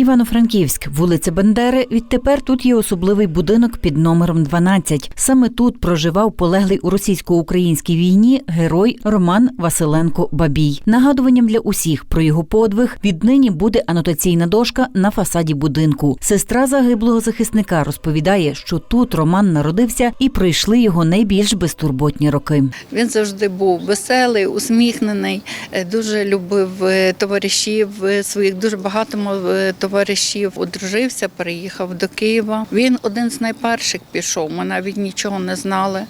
Івано-Франківськ, вулиця Бендери. Відтепер тут є особливий будинок під номером 12. Саме тут проживав полеглий у російсько-українській війні герой Роман Василенко Бабій. Нагадуванням для усіх про його подвиг віднині буде анотаційна дошка на фасаді будинку. Сестра загиблого захисника розповідає, що тут Роман народився і пройшли його найбільш безтурботні роки. Він завжди був веселий, усміхнений, е, дуже любив е, товаришів е, своїх, дуже багато мав е, товаришів. Одружився, переїхав до Києва. Він один з найперших пішов. Ми навіть нічого не знали.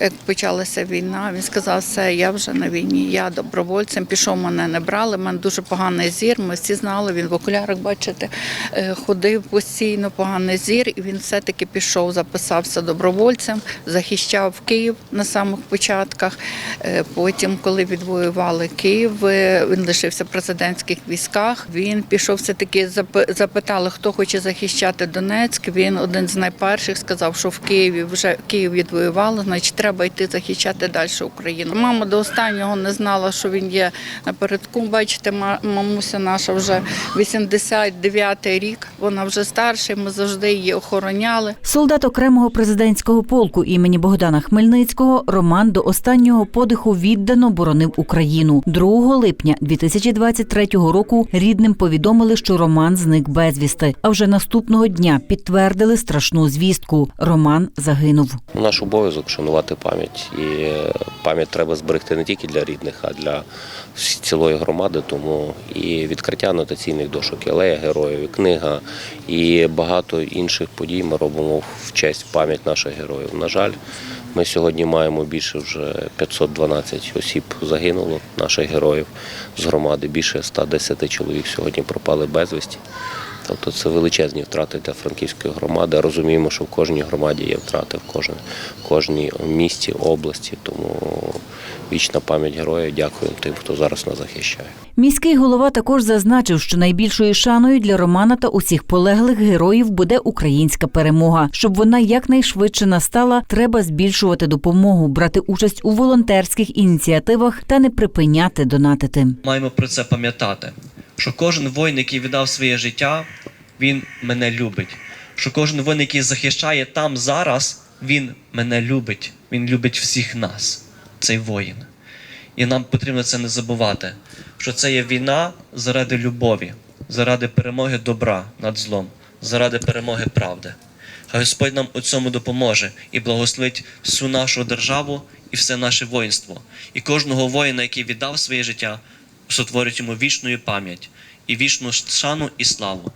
Як почалася війна, він сказав, все, я вже на війні, я добровольцем пішов, мене не брали, в мене дуже поганий зір. Ми всі знали, він в окулярах, бачите, е, ходив постійно, поганий зір, і він все-таки пішов, записався добровольцем, захищав Київ на самих початках. Е, Потім, коли відвоювали Київ, е, він лишився в президентських військах. Він пішов все-таки запитали, хто хоче захищати Донецьк. Він один з найперших сказав, що в Києві вже Київ відвоювали, значить треба йти захищати далі Україну. Мама до останнього не знала, що він є напередку. Бачите, ма- мамуся наша вже 89-й рік. Вона вже старша. Ми завжди її охороняли. Солдат окремого президентського полку імені Богдана Хмельницького Роман до останнього подиху віддано боронив Україну. 2 липня 2023 року рідним повідомили, що Роман зник безвісти. А вже наступного дня підтвердили страшну звістку. Роман загинув. Наш обов'язок шанувати пам'ять. І пам'ять треба зберегти не тільки для рідних, а для цілої громади. Тому і відкриття анотаційних дошок, і алея героїв, і книга, і багато інших подій ми робимо в честь пам'ять наших героїв. На жаль, ми сьогодні маємо більше вже 512 осіб загинуло, наших героїв з громади. Більше 110 чоловік сьогодні пропали безвісті. Тобто це величезні втрати для франківської громади. Розуміємо, що в кожній громаді є втрати, в кожній, в кожній місті, області. Тому вічна пам'ять героїв. Дякуємо тим, хто зараз нас захищає. Міський голова також зазначив, що найбільшою шаною для Романа та усіх полеглих героїв буде українська перемога. Щоб вона якнайшвидше настала, треба збільшувати допомогу, брати участь у волонтерських ініціативах та не припиняти донатити. маємо про це пам'ятати, що кожен воїн, який віддав своє життя, він мене любить. Що кожен воїн, який захищає там зараз, він мене любить. Він любить всіх нас, цей воїн. І нам потрібно це не забувати, що це є війна заради любові, заради перемоги добра над злом, заради перемоги правди. Хай Господь нам у цьому допоможе і благословить всю нашу державу і все наше воїнство. І кожного воїна, який віддав своє життя, сотворить йому вічну пам'ять і вічну шану і славу.